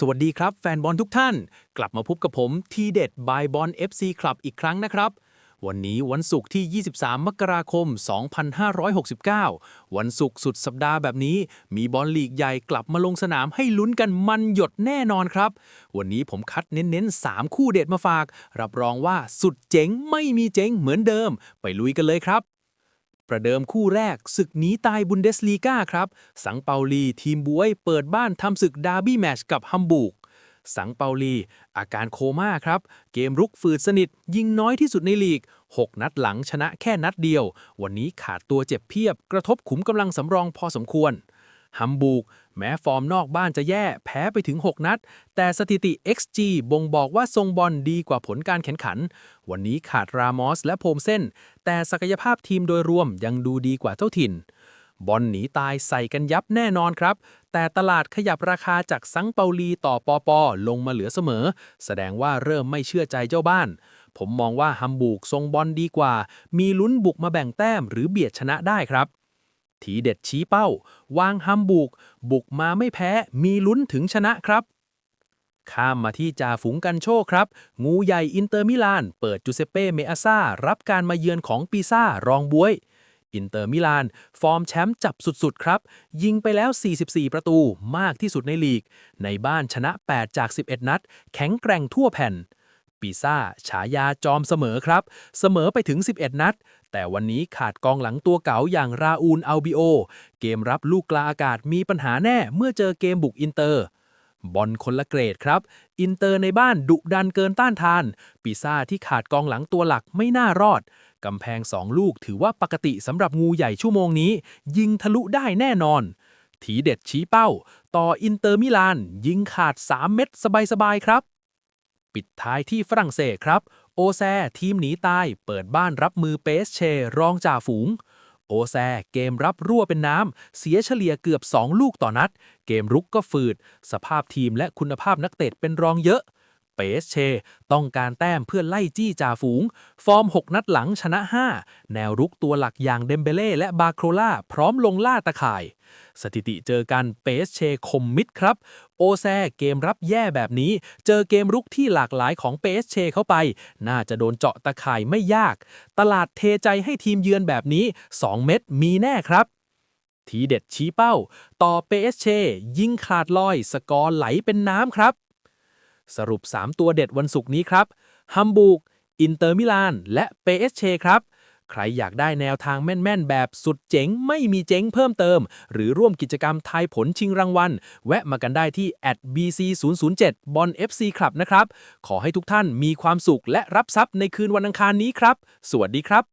สวัสดีครับ แฟนบอลทุกท่าน กลับมาพบกับผมทีเด็ดบายบอล FC คลับอีกครั้งนะครับ วันนี้วันศุกร์ที่ 23 มกราคม 2569 วันศุกร์สุดสัปดาห์แบบนี้ มีบอลลีกใหญ่กลับมาลงสนามให้ลุ้นกันมันหยดแน่นอนครับ วันนี้ผมคัดเน้นๆ 3 คู่เด็ดมาฝาก รับรองว่าสุดเจ๋งไม่มีเจ๋งเหมือนเดิม ไปลุยกันเลยครับ ประเดิมคู่แรกศึกหนีตายบุนเดสลีกาครับ สังเปาลีทีมบวยเปิดบ้านทำศึกดาร์บี้แมตชกับฮัมบูร์กสังเปาลี อาการโคม่าครับ เกมรุกฝืดสนิท ยิงน้อยที่สุดในลีก 6 นัดหลังชนะแค่นัดเดียว วันนี้ขาดตัวเจ็บเพียบ กระทบขุมกำลังสำรองพอสมควร ฮัมบูร์กแม้ฟอร์มนอกบ้านจะแย่แพ้ไปถึง 6 นัด แต่สถิติ XG บ่งบอกว่าทรงบอลดีกว่าผลการแข่งขัน วันนี้ขาดรามอสและโพมเส้น แต่ศักยภาพทีมโดยรวมยังดูดีกว่าเจ้าถิ่น บอลหนีตายใส่กันยับแน่นอนครับ แต่ตลาดขยับราคาจากซังเปาลีต่อปอปอลงมาเหลือเสมอ แสดงว่าเริ่มไม่เชื่อใจเจ้าบ้าน ผมมองว่าฮัมบูร์กทรงบอลดีกว่า มีลุ้นบุกมาแบ่งแต้มหรือเบียดชนะได้ครับ ทีเด็ดชี้เป้า วางฮัมบูร์กบุกมาไม่แพ้ มีลุ้นถึงชนะครับ ข้ามมาที่จ่าฝูงกันโชคครับ งูใหญ่อินเตอร์มิลาน เปิดจูเซเป้เมอาซารับการมาเยือนของปีซ่ารองบวยอินเตอร์มิลาน ฟอร์มแชมป์จับสุดๆ ครับ ยิงไปแล้ว 44 ประตูมากที่สุดในลีก ในบ้านชนะ 8 จาก 11 นัด แข็งแกร่งทั่วแผ่น ปีซ่า ฉายาจอมเสมอครับ เสมอไปถึง 11 นัด แต่วันนี้ขาดกองหลังตัวเก๋าอย่างราอูลอัลบิโอ เกมรับลูกกลาอากาศมีปัญหาแน่เมื่อเจอเกมบุกอินเตอร์ บอลคนละเกรดครับ อินเตอร์ในบ้านดุดันเกินต้านทาน ปีซ่าที่ขาดกองหลังตัวหลักไม่น่ารอด กำแพงสองลูกถือว่าปกติสำหรับงูใหญ่ชั่วโมงนี้ ยิงทะลุได้แน่นอนทีเด็ดชี้เป้า ต่ออินเตอร์มิลาน ยิงขาด 3 เม็ดสบาย ๆ ครับ ปิดท้ายที่ฝรั่งเศสครับ โอแซ ทีมหนีตาย เปิดบ้านรับมือเปสเช รองจ่าฝูง โอแซ เกมรับรั่วเป็นน้ำ เสียเฉลี่ยเกือบ 2 ลูกต่อนัด เกมรุกก็ฝืด สภาพทีมและคุณภาพนักเตะเป็นรองเยอะ เปสเช ต้องการแต้มเพื่อไล่จี้จ่าฝูง ฟอร์ม 6 นัดหลังชนะ 5 แนวรุกตัวหลักอย่างเดมเบเล่และบาโครล่าพร้อมลงล่าตะข่าย สถิติเจอกันเปสเชคมมิดครับ โอแซเกมรับแย่แบบนี้ เจอเกมรุกที่หลากหลายของเปสเชเข้าไป น่าจะโดนเจาะตะข่ายไม่ยาก ตลาดเทใจให้ทีมเยือนแบบนี้ 2 เม็ดมีแน่ครับทีเด็ดชี้เป้า ต่อเปสเช ยิงขาดลอย สกอร์ไหลเป็นน้ำครับ สรุป 3 ตัวเด็ดวันศุกร์นี้ครับ ฮัมบูร์กอินเตอร์มิลาน และเปสเชครับ ใครอยากได้แนวทางแม่น ๆ แบบสุดเจ๋งไม่มีเจ๊งเพิ่มเติม หรือร่วมกิจกรรมทายผลชิงรางวัล แวะมากันได้ที่ @bc007 บอล FC ครับนะครับ ขอให้ทุกท่านมีความสุขและรับทรัพย์ในคืนวันอังคารนี้ครับ สวัสดีครับ